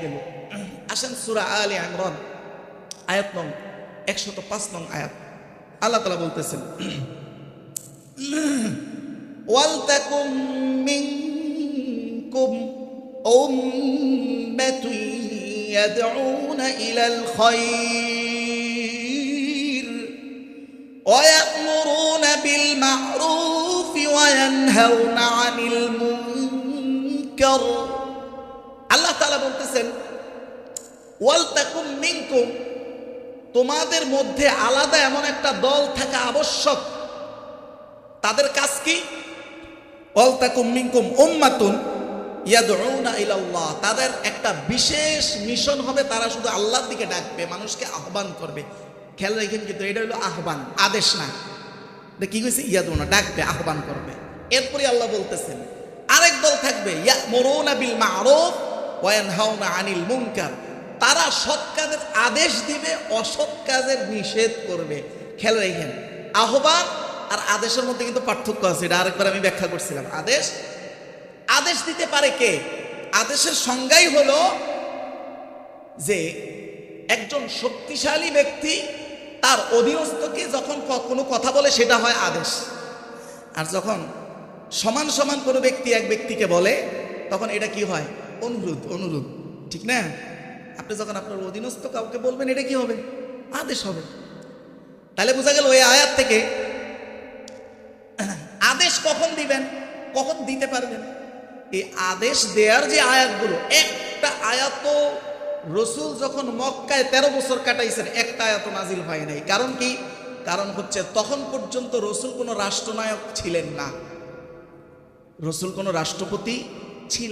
দিল আসেন সুরা আলী ইমরান আয়াত নং একশত পাঁচ নং আয়াত আল্লাহ তালা বলতেছেন ওয়ালতাকুম মিনকুম উম্মাতুন ইয়াদউনা ইলাল খায়র ويأمرون بالمعروف وينهون عن المنكر আল্লাহ তাআলা বলতেছেন ওয়ালতাকুম মিনকুম তোমাদের মধ্যে আলাদা এমন একটা দল থাকা আবশ্যক। তাদের কাজ কি? ওয়ালতাকুম মিনকুম উম্মাতুন ইয়াদউনা ইলাল্লাহ তাদের একটা বিশেষ মিশন হবে, তারা শুধু আল্লাহর দিকে ডাকবে, মানুষকে আহ্বান করবে। খেয়াল রাখেন কিন্তু এটা হলো আহ্বান, আদেশ না। কি কইছে? ইয়াদউনা, ডাকবে, আহ্বান করবে। এরপরে আল্লাহ বলতেছেন, আরেক দল থাকবে, ইয়ামুরুনা বিল মারুফ আনিল মুনকার। তারা সৎ কাজের আদেশ দিবে, অসৎ কাজের নিষেধ করবে। খেয়াল রাখেন, আহ্বান আর আদেশের মধ্যে কিন্তু পার্থক্য আছে, এটা আরেকবার আমি ব্যাখ্যা করছিলাম। আদেশ আদেশ দিতে পারে কে? আদেশের সংজ্ঞাই হলো যে একজন শক্তিশালী ব্যক্তি তার অধীনস্থকে যখন কোনো কথা বলে সেটা হয় আদেশ। আর যখন সমান সমান কোনো ব্যক্তি এক ব্যক্তিকে বলে, তখন এটা কি হয়? অনুরোধ অনুরোধ, ঠিক না? আপনি যখন আপনার অধীনস্থ কাউকে বলবেন, এটা কি হবে? আদেশ হবে। তাহলে বোঝা গেল ওই আয়াত থেকে আদেশ কখন দিবেন, কখন দিতে পারবেন? এই আদেশ দেওয়ার যে আয়াতগুলো, একটা আয়াত রসুল যখন মক্কায় তেরো বছর কাটাইছেন, একটা আয়াত নাজিল হয় নাই। কারণ কি? কারণ হচ্ছে তখন পর্যন্ত রসুল কোনো রাষ্ট্রনায়ক ছিলেন না। রসুল কোনো রাষ্ট্রপতি ছিলেন